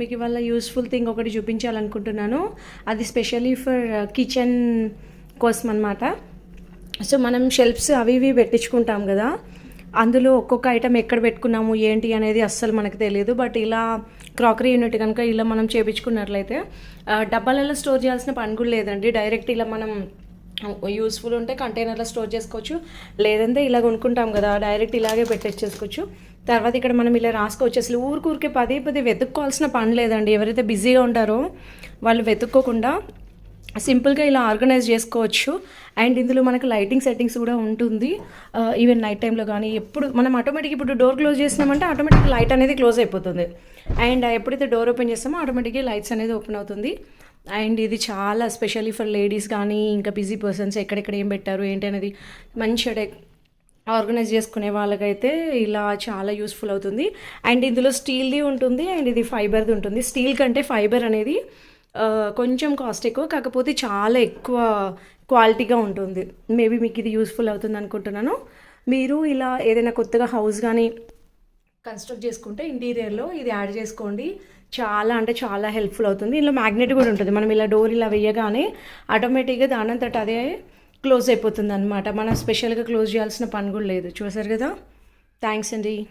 మీకు ఇవాళ useful thing ఒకటి చూపించాలనుకుంటున్నాను. అది స్పెషల్లీ ఫర్ కిచెన్ కోసం అనమాట సో మనం షెల్ఫ్స్ అవి ఇవి పెట్టించుకుంటాం కదా. అందులో ఒక్కొక్క ఐటమ్ ఎక్కడ పెట్టుకున్నాము ఏంటి అనేది అస్సలు మనకు తెలియదు. బట్ ఇలా క్రాకరీ యూనిట్ కనుక ఇలా మనం చేపించుకున్నట్లయితే డబ్బాలలో స్టోర్ చేయాల్సిన పని కూడా లేదండి. డైరెక్ట్ ఇలా మనం యూస్ఫుల్ ఉంటే కంటైనర్లో స్టోర్ చేసుకోవచ్చు. లేదంటే ఇలా కొనుక్కుంటాం కదా డైరెక్ట్ ఇలాగే పెట్టేసుకోవచ్చు తర్వాత ఇక్కడ మనం ఇలా రాసుకోవచ్చు. అసలు ఊరికూరికే పదే పదే వెతుక్కోవాల్సిన పని లేదండి. ఎవరైతే బిజీగా ఉంటారో వాళ్ళు వెతుక్కోకుండా సింపుల్గా ఇలా ఆర్గనైజ్ చేసుకోవచ్చు. అండ్ ఇందులో మనకు లైటింగ్ సెట్టింగ్స్ కూడా ఉంటుంది. ఈవెన్ నైట్ టైంలో కానీ ఎప్పుడు మనం ఆటోమేటిక్ ఇప్పుడు డోర్ క్లోజ్ చేసినామంటే ఆటోమేటిక్ లైట్ అనేది క్లోజ్ అయిపోతుంది. అండ్ ఎప్పుడైతే డోర్ ఓపెన్ చేస్తామో ఆటోమేటిక్గా లైట్స్ అనేది ఓపెన్ అవుతుంది. అండ్ ఇది చాలా స్పెషల్లీ ఫర్ లేడీస్ కానీ ఇంకా బిజీ పర్సన్స్ ఎక్కడెక్కడ ఏం పెట్టారు ఏంటి అనేది మంచిగా ఆర్గనైజ్ చేసుకునే వాళ్ళకైతే ఇలా చాలా యూస్ఫుల్ అవుతుంది. అండ్ ఇందులో స్టీల్ది ఉంటుంది అండ్ ఇది ఫైబర్ది ఉంటుంది. స్టీల్ కంటే ఫైబర్ అనేది కొంచెం కాస్ట్ ఎక్కువ కాకపోతే చాలా ఎక్కువ క్వాలిటీగా ఉంటుంది. మేబీ మీకు ఇది యూస్ఫుల్ అవుతుంది అనుకుంటున్నాను. మీరు ఇలా ఏదైనా కొత్తగా హౌస్ కానీ కన్స్ట్రక్ట్ చేసుకుంటే ఇంటీరియర్లో ఇది యాడ్ చేసుకోండి. చాలా అంటే చాలా హెల్ప్ఫుల్ అవుతుంది. ఇందులో మ్యాగ్నెట్ కూడా ఉంటుంది. మనం ఇలా డోర్ ఇలా వేయగానే ఆటోమేటిక్గా దానంతట అదే క్లోజ్ అయిపోతుంది అనమాట మనం స్పెషల్గా క్లోజ్ చేయాల్సిన పని కూడా లేదు. చూసారు కదా? థ్యాంక్స్ అండి.